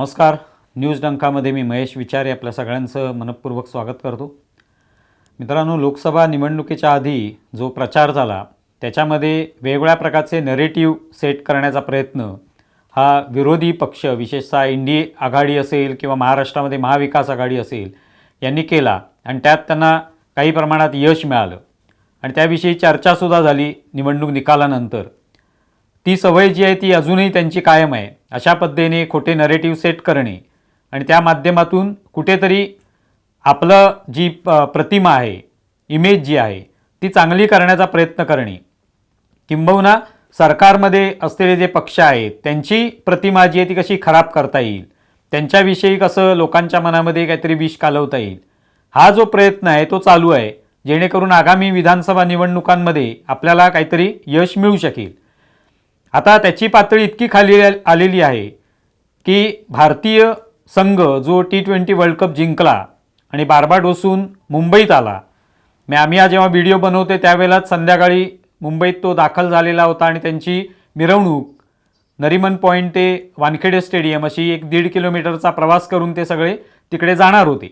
नमस्कार. न्यूज डंकामध्ये मी महेश विचारे आपल्या सगळ्यांचं मनपूर्वक स्वागत करतो. मित्रांनो लोकसभा निवडणुकीच्या आधी जो प्रचार झाला त्याच्यामध्ये वेगवेगळ्या प्रकारचे नरेटिव्ह सेट करण्याचा प्रयत्न हा विरोधी पक्ष विशेषतः इंडी आघाडी असेल किंवा महाराष्ट्रामध्ये महाविकास आघाडी असेल यांनी केला. आणि त्यात त्यांना काही प्रमाणात यश मिळालं. आणि त्याविषयी चर्चासुद्धा झाली निवडणूक निकालानंतर. ती सवय जी आहे ती अजूनही त्यांची कायम आहे. अशा पद्धतीने खोटे नरेटिव्ह सेट करणे आणि त्या माध्यमातून कुठेतरी आपलं जी प- प्रतिमा आहे इमेज जी आहे ती चांगली करण्याचा प्रयत्न करणे. किंबहुना सरकारमध्ये असलेले जे पक्ष आहेत त्यांची प्रतिमा जी आहे ती कशी खराब करता येईल? त्यांच्याविषयी कसं लोकांच्या मनामध्ये काहीतरी विष कालवता येईल? हा जो प्रयत्न आहे तो चालू आहे. जेणेकरून आगामी विधानसभा निवडणुकांमध्ये आपल्याला काहीतरी यश मिळू शकेल. आता त्याची पातळी इतकी खाली आलेली आहे की भारतीय संघ जो टी ट्वेंटी वर्ल्ड कप जिंकला आणि बारबाडोसून मुंबईत आला मी आम्ही हा जेव्हा व्हिडिओ बनवते त्यावेळेलाच संध्याकाळी मुंबईत तो दाखल झालेला होता आणि त्यांची मिरवणूक नरिमन पॉईंट ते वानखेडे स्टेडियम अशी एक दीड किलोमीटरचा प्रवास करून ते सगळे तिकडे जाणार होते.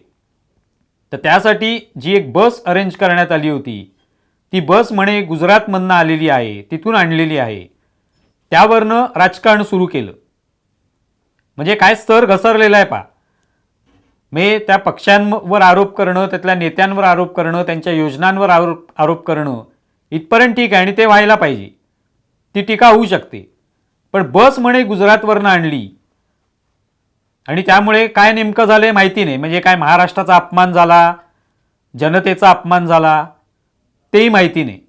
तर त्यासाठी जी एक बस अरेंज करण्यात आली होती ती बस म्हणे गुजरातमधनं आलेली आहे तिथून आणलेली आहे. त्यावरनं राजकारण सुरू केलं. म्हणजे काय स्तर घसरलेला आहे पा मे त्या पक्षांवर आरोप करणं त्यातल्या नेत्यांवर आरोप करणं त्यांच्या योजनांवर आरोप आरोप करणं इथपर्यंत ठीक आहे आणि ते व्हायला पाहिजे. ती टीका होऊ शकते. पण बस म्हणे गुजरातवरनं आणली. आणि त्यामुळे काय नेमकं झालंय माहिती नाही. म्हणजे काय महाराष्ट्राचा अपमान झाला जनतेचा अपमान झाला तेही माहिती नाही.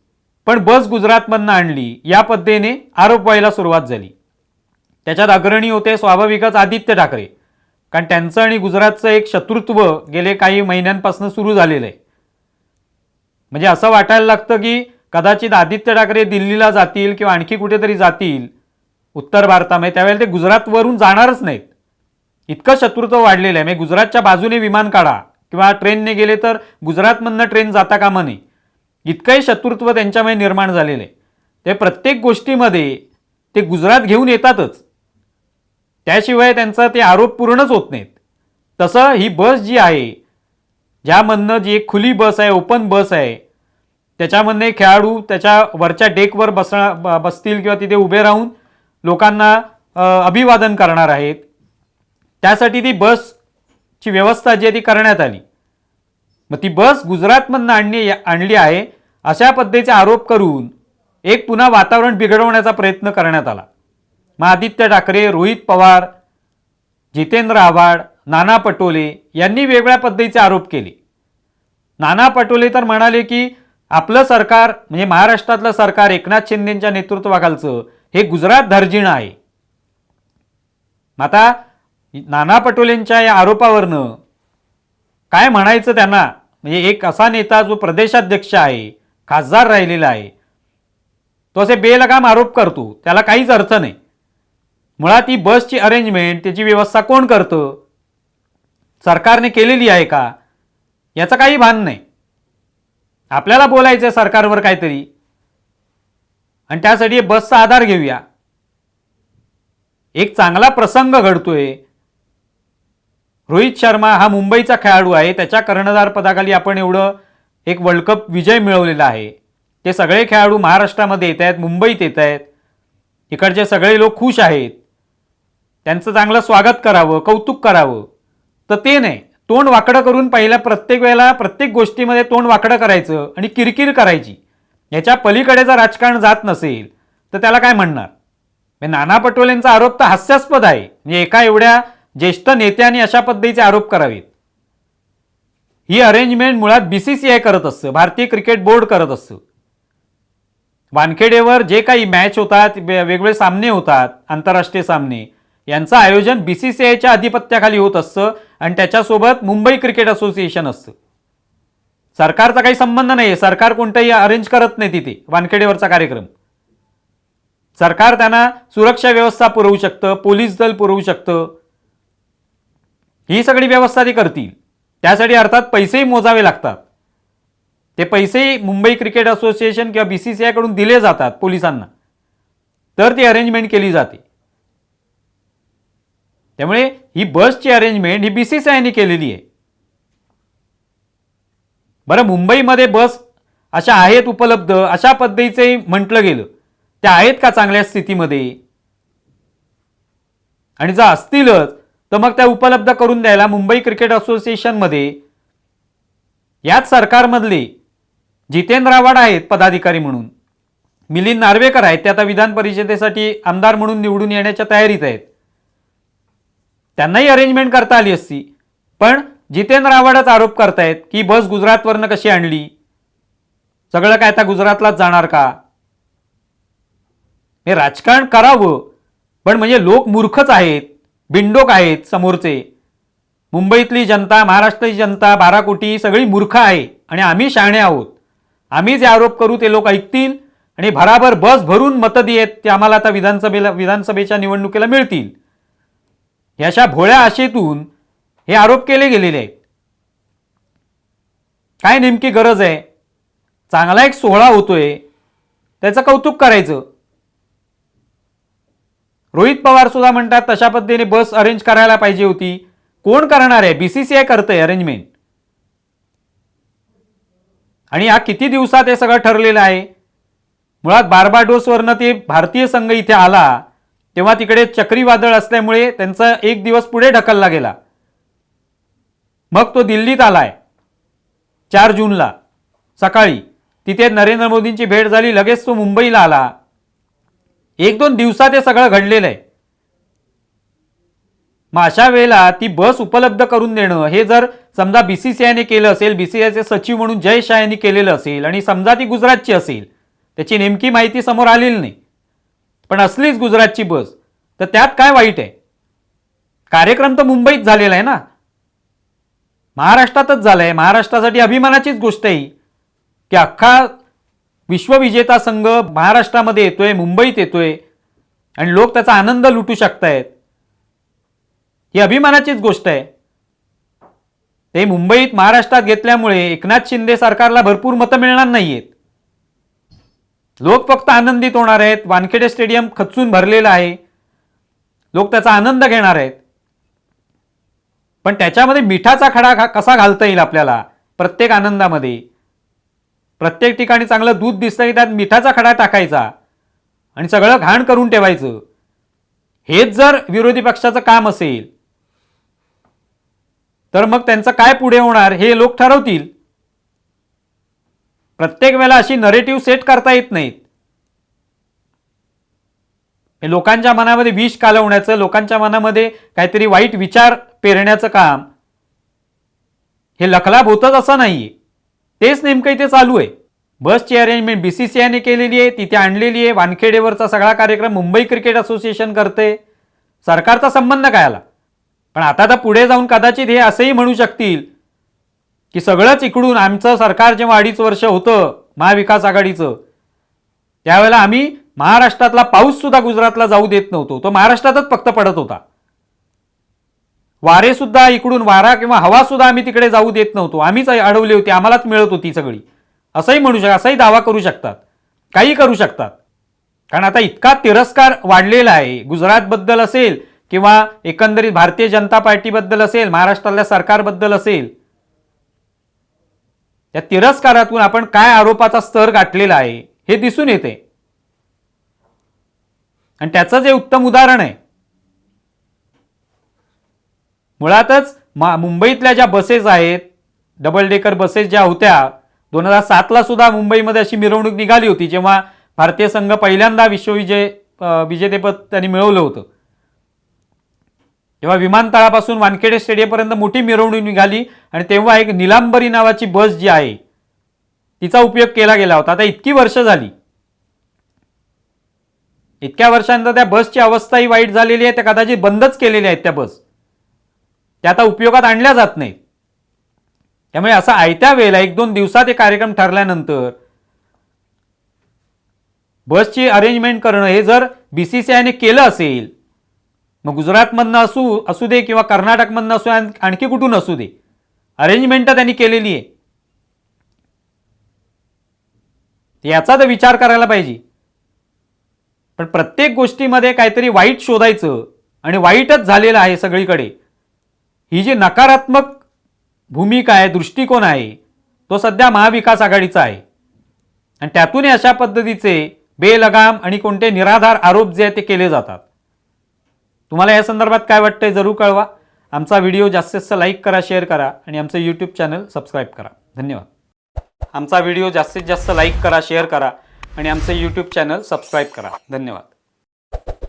पण बस गुजरातमधनं आणली. या पद्धतीने आरोप व्हायला सुरुवात झाली. त्याच्यात अग्रणी होते स्वाभाविकच आदित्य ठाकरे. कारण त्यांचं आणि गुजरातचं एक शत्रुत्व गेले काही महिन्यांपासून सुरू झालेलं आहे. म्हणजे असं वाटायला लागतं की कदाचित आदित्य ठाकरे दिल्लीला जातील किंवा आणखी कुठेतरी जातील उत्तर भारतामध्ये त्यावेळेला ते गुजरातवरून जाणारच नाहीत. इतकं शत्रुत्व वाढलेलं आहे. म्हणजे गुजरातच्या बाजूने विमान काढा किंवा ट्रेनने गेले तर गुजरातमधनं ट्रेन जाता कामा नये. इतकंही शत्रुत्व त्यांच्यामध्ये निर्माण झालेलं आहे. ते प्रत्येक गोष्टीमध्ये ते गुजरात घेऊन येतातच. त्याशिवाय त्यांचा ते आरोप पूर्णच होत नाहीत. तसं ही बस जी आहे ज्यामधनं जी एक खुली बस आहे ओपन बस आहे त्याच्यामधने खेळाडू त्याच्या वरच्या डेकवर बस बसतील किंवा तिथे उभे राहून लोकांना अभिवादन करणार आहेत. त्यासाठी ती बसची व्यवस्था जी आहे ती करण्यात आली. मग ती बस गुजरातमधनं आणली आणली आहे. अशा पद्धतीचे आरोप करून एक पुन्हा वातावरण बिघडवण्याचा प्रयत्न करण्यात आला. मग आदित्य ठाकरे रोहित पवार जितेंद्र आव्हाड नाना पटोले यांनी वेगळ्या पद्धतीचे आरोप केले. नाना पटोले तर म्हणाले की आपलं सरकार म्हणजे महाराष्ट्रातलं सरकार एकनाथ शिंदेच्या नेतृत्वाखालचं हे गुजरात धार्जिणं आहे. मग आता नाना पटोलेंच्या या आरोपावरनं काय म्हणायचं त्यांना? म्हणजे एक असा नेता जो प्रदेशाध्यक्ष आहे खासदार राहिलेला आहे तो असे बेलगाम आरोप करतो त्याला काहीच अर्थ नाही. मुळात ही बसची अरेंजमेंट त्याची व्यवस्था कोण करतं? सरकारने केलेली आहे का? याचं काही भान नाही. आपल्याला बोलायचं आहे सरकारवर काहीतरी. आणि त्यासाठी बसचा आधार घेऊया. एक चांगला प्रसंग घडतोय. रोहित शर्मा हा मुंबईचा खेळाडू आहे. त्याच्या कर्णधार पदाखाली आपण एवढं एक वर्ल्ड कप विजय मिळवलेला आहे. ते सगळे खेळाडू महाराष्ट्रामध्ये येत आहेत मुंबईत येत आहेत. इकडचे सगळे लोक खुश आहेत. त्यांचं चांगलं स्वागत करावं कौतुक करावं. तर ते नाही. तोंड वाकडं करून पहिल्या प्रत्येक वेळेला प्रत्येक गोष्टीमध्ये तोंड वाकडं करायचं आणि किरकिर करायची. याच्या पलीकडे जर राजकारण जात नसेल तर त्याला काय म्हणणार? म्हणजे नाना पटोलेंचा आरोप तर हास्यास्पद आहे. म्हणजे एका एवढ्या ज्येष्ठ नेत्याने अशा पद्धतीचे आरोप करावेत. ही अरेंजमेंट मुळात बीसीसीआय करत असतं भारतीय क्रिकेट बोर्ड करत असतं. वानखेडेवर जे काही मॅच होतात वेगवेगळे सामने होतात आंतरराष्ट्रीय सामने यांचं आयोजन बीसीसीआयच्या अधिपत्याखाली होत असतं आणि त्याच्यासोबत मुंबई क्रिकेट असोसिएशन असतं. सरकारचा काही संबंध नाही आहे सरकार कोणतंही अरेंज करत नाही तिथे वानखेडेवरचा कार्यक्रम. सरकार त्यांना सुरक्षा व्यवस्था पुरवू शकतं पोलीस दल पुरवू शकतं ही सगळी व्यवस्था ते करतील. त्यासाठी अर्थात पैसेही मोजावे लागतात. ते पैसेही मुंबई क्रिकेट असोसिएशन किंवा बी सी सी आयकडून दिले जातात पोलिसांना. तर ती अरेंजमेंट केली जाते. त्यामुळे ही बसची अरेंजमेंट ही बी सी सी आयने केलेली आहे. बरं मुंबईमध्ये बस अशा आहेत उपलब्ध अशा पद्धतीचे म्हटलं गेलं त्या आहेत का चांगल्या स्थितीमध्ये? आणि जर असतीलच तर मग त्या उपलब्ध करून द्यायला मुंबई क्रिकेट असोसिएशनमध्ये याच सरकारमधले जितेंद्र आव्हाड आहेत पदाधिकारी म्हणून. मिलिंद नार्वेकर आहेत ते आता विधान परिषदेसाठी आमदार म्हणून निवडून येण्याच्या तयारीत आहेत. त्यांनाही अरेंजमेंट करता आली असती. पण जितेंद्र आव्हाडच आरोप करतायत की बस गुजरातवरनं कशी आणली? सगळं काय आता गुजरातलाच जाणार का? हे राजकारण करावं. पण म्हणजे लोक मूर्खच आहेत. बिंडोक आहेत समोरचे. मुंबईतली जनता महाराष्ट्राची जनता बारा कोटी सगळी मूर्ख आहे आणि आम्ही शहाणे आहोत. आम्ही जे आरोप करू ते लोक ऐकतील आणि भराभर बस भरून मतं देत ते आम्हाला आता विधानसभेला विधानसभेच्या निवडणुकीला मिळतील. याशा भोळ्या आशेतून हे आरोप केले गेलेले आहेत. काय नेमकी गरज आहे? चांगला एक सोहळा होतोय. त्याचं कौतुक करायचं. रोहित पवार सुद्धा म्हणतात तशा पद्धतीने बस अरेंज करायला पाहिजे होती. कोण करणार आहे? बीसीसीआय करतंय अरेंजमेंट आणि हा किती दिवसात हे सगळं ठरलेलं आहे? मुळात बार्बाडोसवरनं ते भारतीय संघ इथे आला तेव्हा तिकडे चक्रीवादळ असल्यामुळे त्यांचा एक दिवस पुढे ढकलला गेला. मग तो दिल्लीत आलाय चार जूनला सकाळी. तिथे नरेंद्र मोदींची भेट झाली लगेच तो मुंबईला आला. एक दोन दिवसात हे सगळं घडलेलं आहे. मग अशा वेळेला ती बस उपलब्ध करून देणं हे जर समजा बीसीसीआयने केलं असेल बीसीसीआयचे सचिव म्हणून जय शाह यांनी केलेलं असेल आणि समजा ती गुजरातची असेल त्याची नेमकी माहिती समोर आलेली नाही. पण असलीच गुजरातची बस तर त्यात काय वाईट आहे? कार्यक्रम तर मुंबईत झालेला आहे ना. महाराष्ट्रातच झाला आहे महाराष्ट्रासाठी अभिमानाचीच गोष्ट आहे ही, की अख्खा विश्वविजेता संघ महाराष्ट्रामध्ये येतोय मुंबईत येतोय आणि लोक त्याचा आनंद लुटू शकतायत. ही अभिमानाचीच गोष्ट आहे. ते मुंबईत महाराष्ट्रात घेतल्यामुळे एकनाथ शिंदे सरकारला भरपूर मतं मिळणार नाहीयेत. लोक फक्त आनंदित होणार आहेत. वानखेडे स्टेडियम खचून भरलेलं आहे. लोक त्याचा आनंद घेणार आहेत. पण त्याच्यामध्ये मिठाचा खडा कसा घालता येईल आपल्याला? प्रत्येक आनंदामध्ये. प्रत्येक ठिकाणी चांगलं दूध दिसतं की त्यात मिठाचा खडा टाकायचा आणि सगळं घाण करून ठेवायचं. हेच जर विरोधी पक्षाचं काम असेल तर मग त्यांचं काय पुढे होणार हे लोक ठरवतील. प्रत्येक वेळेला अशी नरेटिव्ह सेट करता येत नाहीत. हे लोकांच्या मनामध्ये विष कालवण्याचं लोकांच्या मनामध्ये काहीतरी वाईट विचार पेरण्याचं काम हे लखलाभ होतच असं नाही. तेच नेमकं इथे चालू आहे. बसची अरेंजमेंट बीसीसीआयने केलेली आहे तिथे आणलेली आहे. वानखेडेवरचा सगळा कार्यक्रम मुंबई क्रिकेट असोसिएशन करते. सरकारचा संबंध काय आला? पण आता तर पुढे जाऊन कदाचित हे असंही म्हणू शकतील की सगळंच इकडून आमचं सरकार जेव्हा अडीच वर्ष होतं महाविकास आघाडीचं त्यावेळेला आम्ही महाराष्ट्रातला पाऊससुद्धा गुजरातला जाऊ देत नव्हतो. तो महाराष्ट्रातच फक्त पडत होता. वारे सुद्धा इकडून वारा किंवा हवा सुद्धा आम्ही तिकडे जाऊ देत नव्हतो. आम्हीच अडवली होती. आम्हालाच मिळत होती सगळी. असंही म्हणू शकता असाही दावा करू शकतात. काही करू शकतात. कारण आता इतका तिरस्कार वाढलेला आहे. गुजरातबद्दल असेल किंवा एकंदरीत भारतीय जनता पार्टीबद्दल असेल महाराष्ट्रातल्या सरकारबद्दल असेल त्या तिरस्कारातून आपण काय आरोपाचा स्तर गाठलेला आहे हे दिसून येते. आणि त्याचं जे उत्तम उदाहरण आहे मुळातच मा मुंबईतल्या ज्या बसेस आहेत डबल डेकर बसेस ज्या होत्या दोन हजार सातला सुद्धा मुंबईमध्ये अशी मिरवणूक निघाली होती जेव्हा भारतीय संघ पहिल्यांदा विश्वविजय विजेतेपद त्यांनी मिळवलं होतं. तेव्हा विमानतळापासून वानखेडे स्टेडियमपर्यंत मोठी मिरवणूक निघाली आणि तेव्हा एक निलांबरी नावाची बस जी आहे तिचा उपयोग केला गेला होता. आता इतकी वर्ष झाली. इतक्या वर्षानंतर त्या बसची अवस्थाही वाईट झालेली आहे त्या कदाचित बंदच केलेल्या आहेत त्या बस. त्या आता उपयोगात आणल्या जात नाहीत. त्यामुळे असा आयत्या वेळेला एक दोन दिवसात हे कार्यक्रम ठरल्यानंतर बसची अरेंजमेंट करणं हे जर बीसीसीआयने केलं असेल मग गुजरातमधनं असू असू दे किंवा कर्नाटकमधनं असू आणखी कुठून असू दे अरेंजमेंट त्यांनी केलेली आहे. याचा तर विचार करायला पाहिजे. पण प्रत्येक गोष्टीमध्ये काहीतरी वाईट शोधायचं आणि वाईटच झालेलं आहे सगळीकडे. ही जी नकारात्मक भूमिका आहे दृष्टिकोन आहे तो सध्या महाविकास आघाडीचा आहे. आणि त्यातूनही अशा पद्धतीचे बेलगाम आणि कोणते निराधार आरोप जे आहेत ते केले जातात. तुम्हाला या संदर्भात काय वाटतंय जरूर कळवा. आमचा व्हिडिओ जास्तीत जास्त लाईक करा शेअर करा आणि आमचं यूट्यूब चॅनल सबस्क्राईब करा. धन्यवाद. आमचा व्हिडिओ जास्तीत जास्त लाईक करा शेअर करा आणि आमचं यूट्यूब चॅनल सबस्क्राईब करा. धन्यवाद.